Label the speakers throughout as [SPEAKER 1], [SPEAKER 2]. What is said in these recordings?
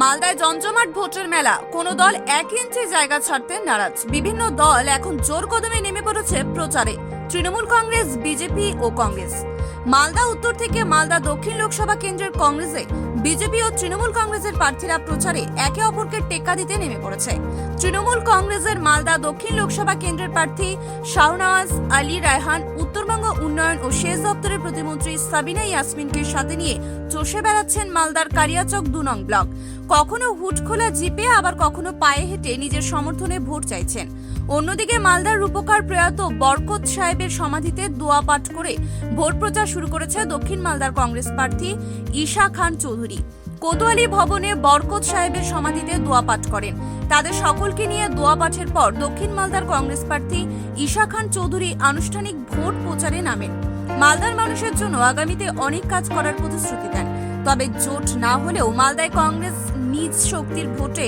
[SPEAKER 1] মালদায় জমজমাট ভোটের মেলা। কোনো দল এক ইঞ্চি জায়গা ছাড়তে নারাজ। বিভিন্ন দল এখন জোর কদমে নেমে পড়েছে প্রচারে। তৃণমূল কংগ্রেস, বিজেপি ও কংগ্রেস। মালদা উত্তর থেকে মালদা দক্ষিণ লোকসভা কেন্দ্রের কংগ্রেসে বিজেপি ও তৃণমূল কংগ্রেসের প্রার্থীরা প্রচারে একে অপরকে টেক্কা দিতে নেমে পড়েছে। তৃণমূল কংগ্রেসের মালদা দক্ষিণ লোকসভা কেন্দ্রের প্রার্থী শাহনওয়াজ আলী রায়হান, উত্তরবঙ্গ উন্নয়ন ও সেচ দপ্তরের প্রতিমন্ত্রী সাবিনা ইয়াসমিনকে সাথে নিয়ে চষে বেড়াচ্ছেন মালদার কারিয়াচক দু নং ব্লক। কখনো হুট খোলা জিপে, আবার কখনো পায়ে হেঁটে নিজের সমর্থনে ভোট চাইছেন। অন্যদিকে মালদার রূপকার প্রয়াত বরকত সাহেবের সমাধিতে দোয়া পাঠ করে ভোট প্রচার শুরু করেছে দক্ষিণ মালদার কংগ্রেস প্রার্থী ঈশা খান চৌধুরী। কোতোয়ালি ভবনে বরকত সাহেবের সমাধিতে দোয়া পাঠ করেন। তাদের সকলকে নিয়ে দোয়া পাঠের পর দক্ষিণ মালদার কংগ্রেস প্রার্থী ঈশা খান চৌধুরী আনুষ্ঠানিক ভোট প্রচারে নামেন। মালদার মানুষের জন্য আগামীতে অনেক কাজ করার প্রতিশ্রুতি দেন। তবে জোট না হলেও মালদায় কংগ্রেস নিজ শক্তির ভোটে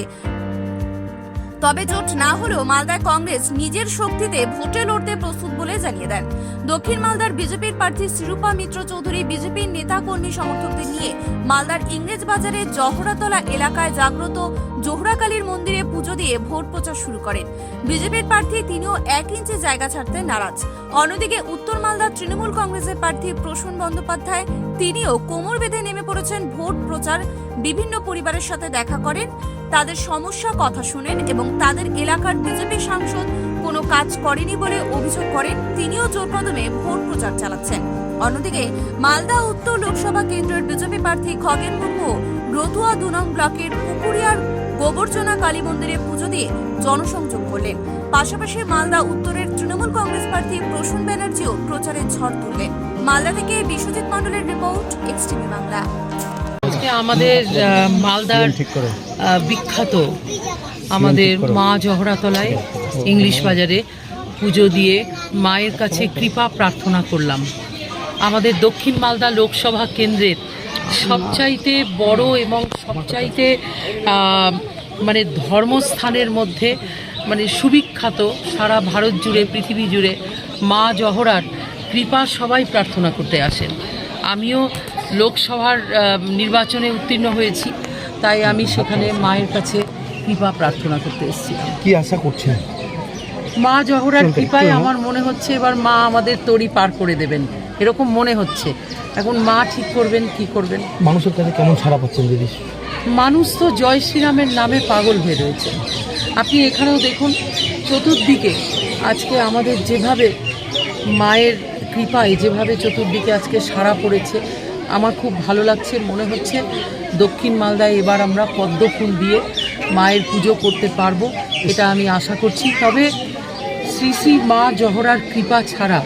[SPEAKER 1] তবে জোট না হলেও মালদায় কংগ্রেস নিজের শক্তিতে ভোটে লড়তে প্রস্তুত বলে জানিয়ে দেন। দক্ষিণ মালদার বিজেপির প্রার্থী শ্রীরূপা মিত্র চৌধুরী বিজেপির নেতা কর্মী সমর্থকদের নিয়ে মালদার ইংরেজ বাজারের জহরাতলা এলাকায় জাগ্রত জোহরাকালীর মন্দিরে পুজো দিয়ে ভোট প্রচার শুরু করেন। বিজেপির প্রার্থী তিনিও এক ইঞ্চি জায়গা ছাড়তে নারাজ। অন্যদিকে উত্তর মালদার তৃণমূল কংগ্রেসের প্রার্থী প্রসূন বন্দ্যোপাধ্যায় তিনিও কোমর বেঁধে নেমে পড়েছেন ভোট প্রচার। বিভিন্ন পরিবারের সাথে দেখা করেন, তাদের সমস্যা কথা শুনেন এবং তাদের এলাকার বিজেপি সাংসদ কোনো কাজ করেনি বলে অভিযোগ করেন, তিনিও জোর কদমে ভোট প্রচার চালাচ্ছেন। অন্যদিকে মালদা উত্তর লোকসভা কেন্দ্রের বিজেপি প্রার্থী খগেন মুর্মু রতুয়া দু নং ব্লকের পুকুরিয়ার গোবর্জনা কালী মন্দিরে পুজো দিয়ে জনসংযোগ করলেন। পাশাপাশি মালদা উত্তরের তৃণমূল কংগ্রেস প্রার্থী প্রসূন ব্যানার্জিও প্রচারে ঝড় তুললেন। মালদা থেকে বিশ্বজিৎ মণ্ডলের রিপোর্ট এক্সটিভি বাংলা।
[SPEAKER 2] আজকে আমাদের মালদার আহ, বিখ্যাত আমাদের মা জহরাতলায় ইংলিশ বাজারে পুজো দিয়ে মায়ের কাছে কৃপা প্রার্থনা করলাম। আমাদের দক্ষিণ মালদা লোকসভা কেন্দ্রের সবচাইতে বড় এবং সবচাইতে মানে ধর্মস্থানের মধ্যে মানে সুবিখ্যাত সারা ভারত জুড়ে পৃথিবী জুড়ে মা জহরার কৃপা সবাই প্রার্থনা করতে আসেন। আমিও লোকসভার নির্বাচনে উত্তীর্ণ হয়েছি তাই আমি সেখানে মায়ের কাছে কৃপা প্রার্থনা করতে এসেছি
[SPEAKER 3] কি আশা করছেন?
[SPEAKER 2] মা জহরার কৃপায় আমার মনে হচ্ছে এবার মা আমাদের তরি পার করে দেবেন। এরকম মনে হচ্ছে। এখন মা ঠিক করবেন কি করবেন?
[SPEAKER 3] মানুষের কাছে কেমন ছাড়া পাচ্ছেন দিদি?
[SPEAKER 2] মানুষ তো জয় শ্রীরামের নামে পাগল হয়ে রয়েছে। আপনি এখানেও দেখুন চতুর্দিকে আজকে আমাদের যেভাবে মায়ের কৃপায় যেভাবে চতুর্দিকে আজকে সারা পড়েছে আমার খুব ভালো লাগছে মনে হচ্ছে দক্ষিণ মালদায় এবার আমরা পদ্ম ফুল দিয়ে মায়ের পুজো করতে পারব এটা আমি আশা করছি। তবে শ্রী শ্রী মা জহরার কৃপা ছাড়া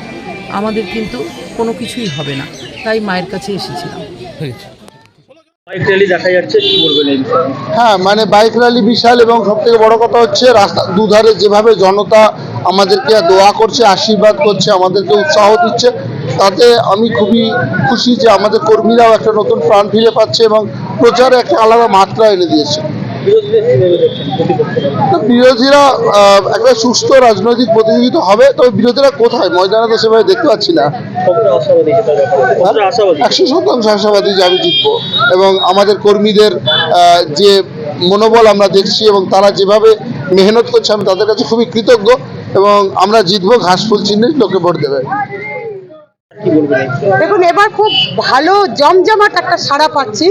[SPEAKER 2] আমাদের কিন্তু কোনো কিছুই হবে না। তাই মায়ের কাছে এসেছিলাম।
[SPEAKER 4] বাইক র্যালি দেখা যাচ্ছে কি বলবেন
[SPEAKER 5] হ্যাঁ মানে বাইক র্যালি বিশাল এবং সব থেকে বড় কথা হচ্ছে রাস্তা দুধারে যেভাবে জনতা আমাদেরকে দোয়া করছে আশীর্বাদ করছে আমাদেরকে উৎসাহ দিচ্ছে তাতে আমি খুবই খুশি যে আমাদের কর্মীরাও একটা নতুন প্রাণ ফিরে পাচ্ছে এবং প্রচারে একটা আলাদা মাত্রা এনে দিয়েছে। বিরোধীরা একটা সুস্থ রাজনৈতিক প্রতিযোগিতা হবে তবে বিরোধীরা কোথায়? ময়দানে তো সেভাবে দেখতে পাচ্ছি না।
[SPEAKER 4] ব্যাপারে?
[SPEAKER 5] একশো শতাংশ আশাবাদী যে আমি জিতবো। এবং আমাদের কর্মীদের যে মনোবল আমরা দেখছি এবং তারা যেভাবে মেহনত করছে আমি তাদের কাছে খুবই কৃতজ্ঞ। এবং আমরা জিতবো ঘাস ফুল চিহ্নে লোকে ভোট দেবে
[SPEAKER 4] কি বলবেন এই বিষয়ে?
[SPEAKER 6] দেখুন, এবার খুব ভালো, জমজমাট একটা সাড়া পাচ্ছি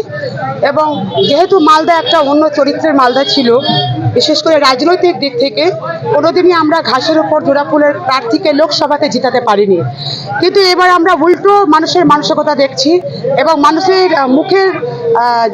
[SPEAKER 6] এবং যেহেতু মালদা একটা অন্য চরিত্রের মালদা ছিল বিশেষ করে রাজনৈতিক দিক থেকে কোনোদিনই আমরা ঘাসের ওপর জোড়াফুলের প্রার্থীকে লোকসভাতে জিতাতে পারিনি। কিন্তু এবার আমরা উল্টো মানুষের মানসিকতা দেখছি এবং মানুষের মুখের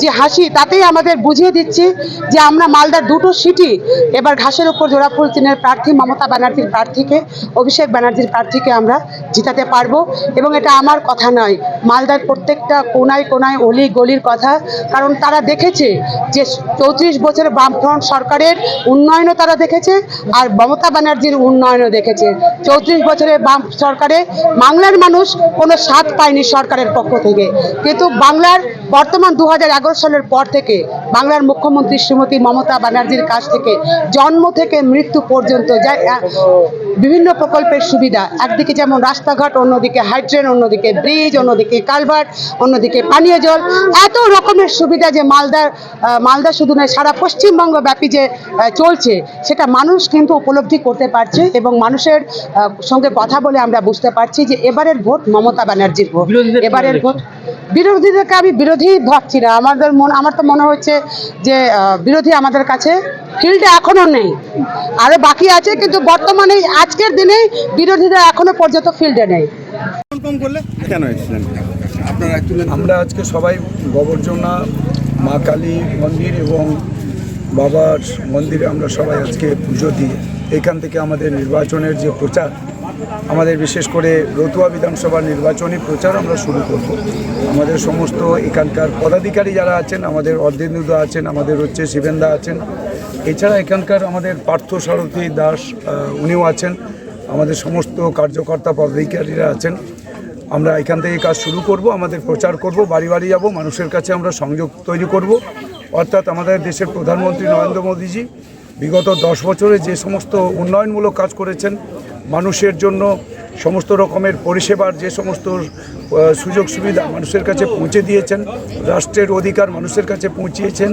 [SPEAKER 6] যে হাসি তাতেই আমাদের বুঝিয়ে দিচ্ছে যে আমরা মালদার দুটো সিটি এবার ঘাসের ওপর জোড়াফুল চিনের প্রার্থী, মমতা ব্যানার্জির প্রার্থীকে, অভিষেক ব্যানার্জির প্রার্থীকে আমরা জিতাতে পারব। এবং এটা আমার কথা নয়, মালদার প্রত্যেকটা কোনায় কোনায় অলি গলির কথা। কারণ তারা দেখেছে যে চৌত্রিশ বছরের বামফ্রন্ট সরকারের উন্নয়নও তারা দেখেছে আর মমতা ব্যানার্জির উন্নয়নও দেখেছে। চৌত্রিশ বছরে বাম সরকারে, বাংলার মানুষ কোনো স্বাদ পায়নি সরকারের পক্ষ থেকে। কিন্তু বাংলার বর্তমান দু হাজার এগারো সালের পর থেকে বাংলার মুখ্যমন্ত্রী শ্রীমতী মমতা ব্যানার্জির কাছ থেকে জন্ম থেকে মৃত্যু পর্যন্ত যা বিভিন্ন প্রকল্পের সুবিধা। একদিকে যেমন রাস্তাঘাট অন্যদিকে হাইড্রেন অন্যদিকে ব্রিজ অন্যদিকে কালভার্ট অন্যদিকে পানীয় জল। এত রকমের সুবিধা যে মালদার মালদা শুধু নয় সারা পশ্চিমবঙ্গ ব্যাপী যে চলছে সেটা মানুষ কিন্তু উপলব্ধি করতে পারছে এবং মানুষের সঙ্গে কথা বলে আমরা বুঝতে পারছি যে এবারের ভোট মমতা ব্যানার্জির ভোট। এবারের ভোট বিরোধীদেরকে আমি বিরোধী ভাবছি না। আমাদের মন আমার তো মনে হচ্ছে যে বিরোধী আমাদের কাছে ফিল্ডে এখনও নেই। আরও বাকি আছে কিন্তু বর্তমানে আজকের দিনে বিরোধীরা এখনও পর্যন্ত ফিল্ডে নেই।
[SPEAKER 7] কেন
[SPEAKER 8] আমরা আজকে সবাই গোবর্জনা মা কালী মন্দির এবং বাবার মন্দিরে আমরা সবাই আজকে পুজো দিই এখান থেকে আমাদের নির্বাচনের যে প্রচার আমাদের বিশেষ করে রতুয়া বিধানসভা নির্বাচনী প্রচার আমরা শুরু করব। আমাদের সমস্ত এখানকার পদাধিকারী যারা আছেন, আমাদের অর্ধেন্দুদা আছেন, আমাদের হচ্ছে শিবেন্দা আছেন, এছাড়া এখানকার আমাদের পার্থ সারথী দাস উনিও আছেন, আমাদের সমস্ত কার্যকর্তা পদাধিকারীরা আছেন। আমরা এখান থেকে কাজ শুরু করব, আমাদের প্রচার করব, বাড়ি বাড়ি যাব, মানুষের কাছে আমরা সংযোগ তৈরি করব। অর্থাৎ আমাদের দেশের প্রধানমন্ত্রী নরেন্দ্র মোদীজি বিগত দশ বছরে যে সমস্ত উন্নয়নমূলক কাজ করেছেন মানুষের জন্য সমস্ত রকমের পরিষেবার যে সমস্ত সুযোগ সুবিধা মানুষের কাছে পৌঁছে দিয়েছেন, রাষ্ট্রের অধিকার মানুষের কাছে পৌঁছিয়েছেন,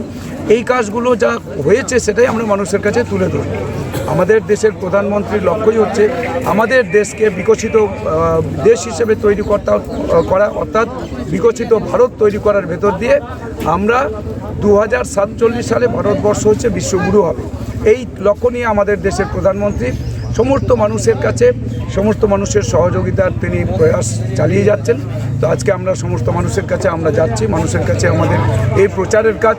[SPEAKER 8] এই কাজগুলো যা হয়েছে সেটাই আমরা মানুষের কাছে তুলে ধরব। আমাদের দেশের প্রধানমন্ত্রীর লক্ষ্যই হচ্ছে আমাদের দেশকে বিকশিত দেশ হিসেবে তৈরি করতে করা, অর্থাৎ বিকশিত ভারত তৈরি করার ভেতর দিয়ে আমরা দু হাজার সাতচল্লিশ সালে ভারতবর্ষ হচ্ছে বিশ্বগুরু হবে। এই লক্ষ্য নিয়ে আমাদের দেশের প্রধানমন্ত্রী সমস্ত মানুষের কাছে সমস্ত মানুষের সহযোগিতার তিনি প্রয়াস চালিয়ে যাচ্ছেন। তো আজকে আমরা সমস্ত মানুষের কাছে আমরা যাচ্ছি মানুষের কাছে আমাদের এই প্রচারের কাজ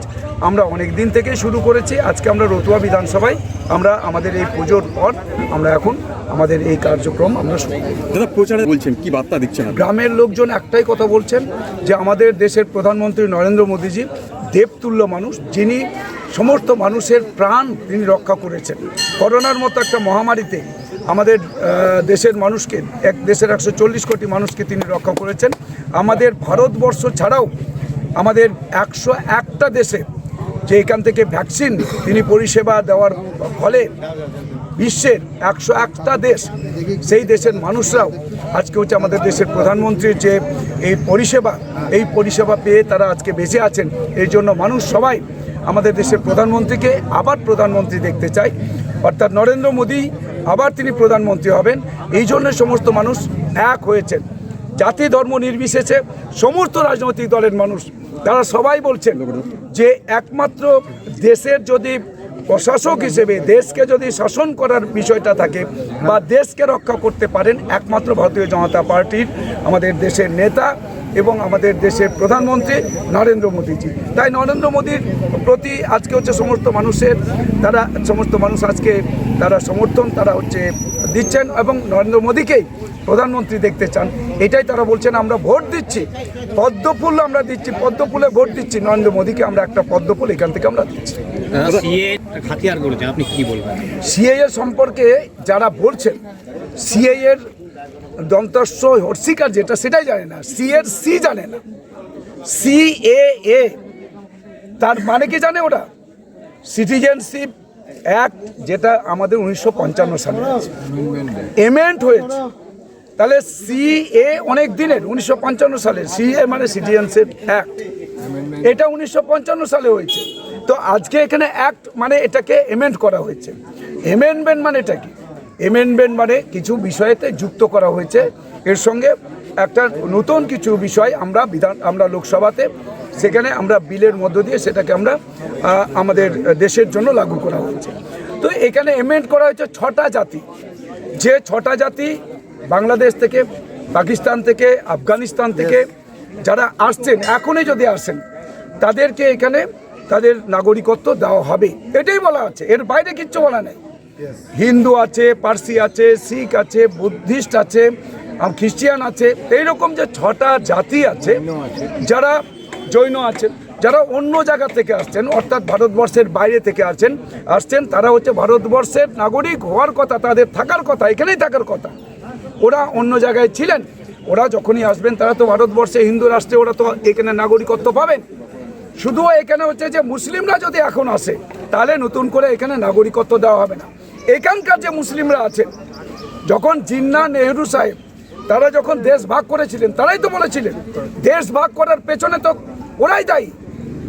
[SPEAKER 8] আমরা অনেক দিন থেকেই শুরু করেছি। আজকে আমরা রতুয়া বিধানসভায় আমরা আমাদের এই পুজোর পর আমরা এখন আমাদের এই কার্যক্রম আমরা শুরু
[SPEAKER 7] দাদা প্রচারে বলছেন কি বার্তা দিচ্ছেন
[SPEAKER 8] গ্রামের লোকজন একটাই কথা বলছেন যে আমাদের দেশের প্রধানমন্ত্রী নরেন্দ্র মোদীজি দেবতুল্য মানুষ, যিনি সমস্ত মানুষের প্রাণ তিনি রক্ষা করেছেন। করোনার মতো একটা মহামারীতে আমাদের দেশের মানুষকে, এক দেশের একশো চল্লিশ কোটি মানুষকে তিনি রক্ষা করেছেন। আমাদের ভারতবর্ষ ছাড়াও আমাদের একশো একটা দেশে যে এখান থেকে ভ্যাকসিন তিনি পরিষেবা দেওয়ার ফলে বিশ্বের একশো একটা দেশ, সেই দেশের মানুষরাও আজকে হচ্ছে আমাদের দেশের প্রধানমন্ত্রীর যে এই পরিষেবা এই পরিষেবা পেয়ে তারা আজকে বেঁচে আছেন। এই জন্য মানুষ সবাই আমাদের দেশের প্রধানমন্ত্রীকে আবার প্রধানমন্ত্রী দেখতে চায়। অর্থাৎ নরেন্দ্র মোদী আবার তিনি প্রধানমন্ত্রী হবেন। এই জন্য সমস্ত মানুষ এক হয়েছেন। জাতি ধর্ম নির্বিশেষে সমস্ত রাজনৈতিক দলের মানুষ, তারা সবাই বলছেন যে একমাত্র দেশের যদি প্রশাসক হিসেবে দেশকে যদি শাসন করার বিষয়টা থাকে বা দেশকে রক্ষা করতে পারেন, একমাত্র ভারতীয় জনতা পার্টির আমাদের দেশের নেতা এবং আমাদের দেশের প্রধানমন্ত্রী নরেন্দ্র মোদীজি। তাই নরেন্দ্র মোদীর প্রতি আজকে হচ্ছে সমস্ত মানুষের তারা সমস্ত মানুষ আজকে তারা সমর্থন তারা হচ্ছে দিচ্ছেন এবং নরেন্দ্র মোদীকেই প্রধানমন্ত্রী দেখতে চান। এটাই তারা বলছেন আমরা ভোট দিচ্ছি। পদ্মফুল আমরা দিচ্ছি পদ্মফুলে ভোট দিচ্ছি। নরেন্দ্র মোদীকে আমরা একটা পদ্মফুল এখান থেকে আমরা দিচ্ছি।
[SPEAKER 4] সিএ আপনি কি বলবেন?
[SPEAKER 8] সিএএ সম্পর্কে যারা বলছেন সিএ এর দন্তস্ব হর্ষিকার যেটা, সেটাই জানে না। সি এর সি জানে না। C A A. তার মানে কি জানে ওরা? সিটিজেনশিপ অ্যাক্ট, যেটা আমাদের উনিশশো পঞ্চান্ন সালে এমেন্ট হয়েছে। তাহলে সি এ অনেক দিনের, উনিশশো পঞ্চান্ন সালে। সি এ মানে সিটিজেনশিপ অ্যাক্ট। এটা উনিশশো পঞ্চান্ন সালে হয়েছে। তো আজকে এখানে অ্যাক্ট মানে এটাকে এমেন্ট করা হয়েছে। এমেন্ডমেন্ট মানে এটা কি? এমেন্ডমেন্ট মানে কিছু বিষয়েতে যুক্ত করা হয়েছে। এর সঙ্গে একটা নতুন কিছু বিষয় আমরা বিধান আমরা লোকসভাতে সেখানে আমরা বিলের মধ্য দিয়ে সেটাকে আমরা আমাদের দেশের জন্য লাগু করা হয়েছে। তো এখানে এমেন্ড করা হয়েছে ছটা জাতি। যে ছটা জাতি বাংলাদেশ থেকে পাকিস্তান থেকে আফগানিস্তান থেকে যারা আসছেন এখনই যদি আসেন তাদেরকে এখানে তাদের নাগরিকত্ব দেওয়া হবে। এটাই বলা আছে এর বাইরে কিচ্ছু বলা নেই। হিন্দু আছে পার্সি আছে শিখ আছে বুদ্ধিস্ট আছে খ্রিস্টিয়ান আছে এইরকম যে ছটা জাতি আছে। যারা জৈন আছেন যারা অন্য জায়গা থেকে আসছেন অর্থাৎ ভারতবর্ষের বাইরে থেকে আসছেন আসছেন তারা হচ্ছে ভারতবর্ষের নাগরিক হওয়ার কথা তাদের থাকার কথা এখানেই থাকার কথা। ওরা অন্য জায়গায় ছিলেন ওরা যখনই আসবেন তারা তো ভারতবর্ষে হিন্দু রাষ্ট্রে ওরা তো এখানে নাগরিকত্ব পাবেন। শুধু এখানে হচ্ছে যে মুসলিমরা যদি এখন আসে তাহলে নতুন করে এখানে নাগরিকত্ব দেওয়া হবে না। এখানকার যে মুসলিমরা আছেন, যখন জিন্না নেহরু সাহেব, তারা যখন দেশ ভাগ করেছিলেন, তারাই তো বলেছিলেন, দেশ ভাগ করার পেছনে তো ওরাই দায়ী।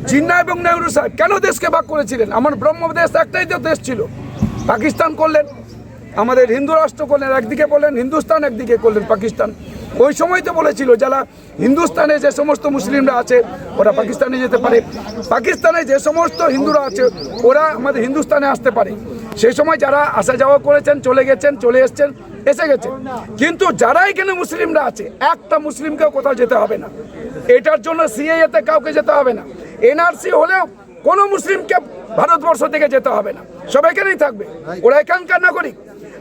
[SPEAKER 8] জিন্না এবং নেহরু সাহেব কেন দেশকে ভাগ করেছিলেন? আমার ব্রহ্মদেশ একটাই তো দেশ ছিল। পাকিস্তান করলেন, আমাদের হিন্দু রাষ্ট্র করলেন, একদিকে বললেন হিন্দুস্তান, একদিকে করলেন পাকিস্তান। ওই সময় তো বলেছিল যারা হিন্দুস্তানে যে সমস্ত মুসলিমরা আছে, ওরা পাকিস্তানে যেতে পারে। পাকিস্তানে যে সমস্ত হিন্দুরা আছে, ওরা আমাদের হিন্দুস্তানে আসতে পারে। সেই সময় যারা আসা যাওয়া করেছেন, চলে গেছেন, চলে এসছেন, এসে গেছে কিন্তু যারা এখানে মুসলিমরা আছে, একটা মুসলিমকেও কোথাও যেতে হবে না। এটার জন্য সিএতে কাউকে যেতে হবে না। এনআরসি হলেও কোনো মুসলিমকে ভারতবর্ষ থেকে যেতে হবে না। সব এখানেই থাকবে। ওরা এখানকার নাগরিক।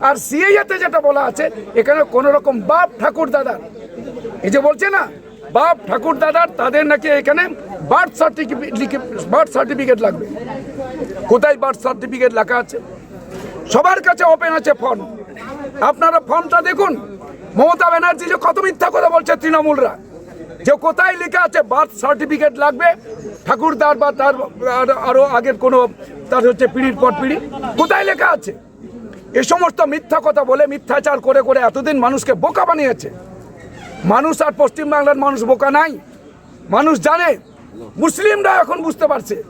[SPEAKER 8] আর সিএতে যেটা বলা আছে, এখানে কোনো রকম বাপ ঠাকুর দাদার। এই যে বলছে না, বাপ ঠাকুর দাদার, তাদের নাকি এখানে বার্থ সার্টিফিকেট বার্থ সার্টিফিকেট লাগবে। কোথায় বার্থ সার্টিফিকেট লেখা আছে? সবার কাছে ওপেন আছে ফর্ম আপনারা ফর্মটা দেখুন। মমতা ব্যানার্জি যে কত মিথ্যা কথা বলছে তৃণমূলরা। যে কোথায় লেখা আছে বার্থ সার্টিফিকেট লাগবে। ঠাকুরদার বা তার আর- আরও আগের কোনো তার হচ্ছে পিড়ির পর পিড়ি। কোথায় লেখা আছে? এ সমস্ত মিথ্যা কথা বলে, মিথ্যাচার করে করে এতদিন মানুষকে বোকা বানিয়েছে। মানুষ আর পশ্চিমবাংলার মানুষ বোকা নাই। মানুষ জানে। মুসলিমরা এখন বুঝতে পারছে।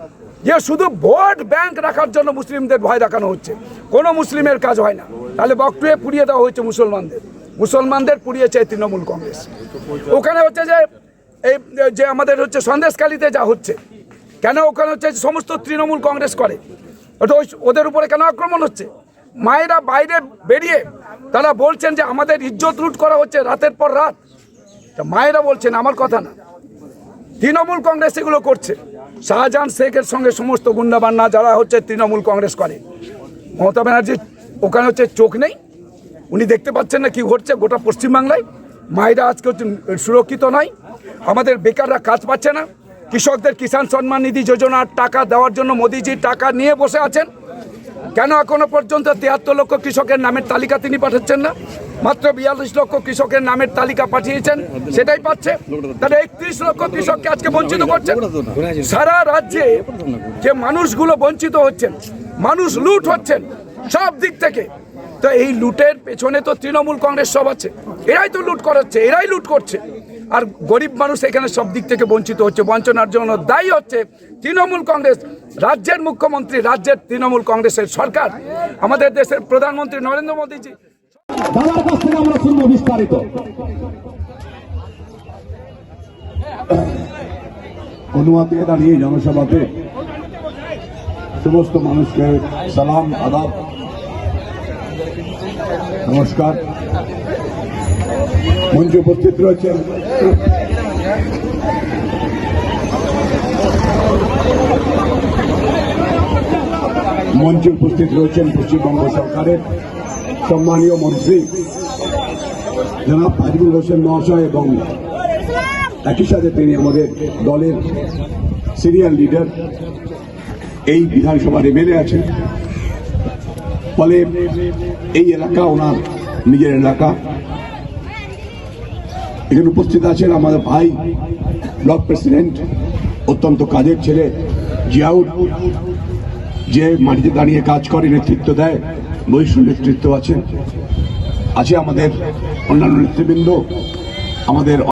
[SPEAKER 8] যে শুধু ভোট ব্যাংক রাখার জন্য মুসলিমদের ভয় দেখানো হচ্ছে, কোনো মুসলিমের কাজ হয় না। তাহলে বকটুয়ে পুড়িয়ে দেওয়া হয়েছে মুসলমানদের। মুসলমানদের পুড়িয়েছে তৃণমূল কংগ্রেস। ওখানে হচ্ছে যে, এই যে আমাদের হচ্ছে সন্দেশকালীতে যা হচ্ছে, কেন ওখানে হচ্ছে সমস্ত তৃণমূল কংগ্রেস করে? ওটা ওই ওদের উপরে কেন আক্রমণ হচ্ছে? মায়েরা বাইরে বেরিয়ে তারা বলছেন যে আমাদের ইজ্জত লুট করা হচ্ছে রাতের পর রাত। মায়েরা বলছেন, আমার কথা না। তৃণমূল কংগ্রেস এগুলো করছে। শাহজাহান শেখের সঙ্গে সমস্ত গুন্ডাবান্না যারা হচ্ছে তৃণমূল কংগ্রেস করে। মমতা ব্যানার্জির ওখানে হচ্ছে চোখ নেই। উনি দেখতে পাচ্ছেন না কি ঘটছে গোটা পশ্চিমবাংলায়। মায়েরা আজকে সুরক্ষিত নয়। আমাদের বেকাররা কাজ পাচ্ছে না। কৃষকদের কিষাণ সম্মান নিধি যোজনার টাকা দেওয়ার জন্য মোদিজি টাকা নিয়ে বসে আছেন। কেন এখনও পর্যন্ত তিয়াত্তর লক্ষ কৃষকের নামের তালিকা তিনি পাঠাচ্ছেন না? মাত্র বিয়াল্লিশ লক্ষ কৃষকের নামের তালিকা পাঠিয়েছেন, সেটাই পাচ্ছে। তাহলে একত্রিশ লক্ষ কৃষককে আজকে বঞ্চিত করছেন। সারা রাজ্যে যে মানুষগুলো বঞ্চিত হচ্ছেন, মানুষ লুট হচ্ছেন, সব দিক থেকে। তো এই লুটের পেছনে তো তৃণমূল কংগ্রেস সব আছে। এরাই তো লুট করাচ্ছে, এরাই লুট করছে। আর গরিব মানুষ এখানে সব দিক থেকে বঞ্চিত হচ্ছে, বঞ্চনার জন্য দায়ী হচ্ছে তৃণমূল কংগ্রেস। রাজ্যের মুখ্যমন্ত্রী, রাজ্যের তৃণমূল কংগ্রেসের সরকার। আমাদের দেশের প্রধানমন্ত্রী নরেন্দ্র মোদীজি
[SPEAKER 9] দাদার কাছ থেকে আমরা শুনব বিস্তারিত।
[SPEAKER 10] অনুমতি দাঁড়িয়ে জনসভাতে সমস্ত মানুষকে সালাম, আদাব, নমস্কার। মঞ্চে উপস্থিত রয়েছেন মঞ্চে উপস্থিত রয়েছেন পশ্চিমবঙ্গ সরকারের সম্মানীয় মন্ত্রী, জনাব আজিবুল হোসেন মহাশয় এবং একই সাথে তিনি আমাদের দলের সিনিয়র লিডার এই বিধানসভার এমএলএ আছেন। ফলে এই এলাকা, ওনার নিজের এলাকা। এখানে উপস্থিত আছেন আমাদের ভাই, ব্লক প্রেসিডেন্ট, অত্যন্ত কাজের ছেলে জিয়াউর, যে মাটিতে দাঁড়িয়ে কাজ করে, নেতৃত্ব দেয়। বৈশ্ব নেতৃত্ব আছেন। আছে আমাদের অন্যান্য নেতৃবৃন্দ আমাদের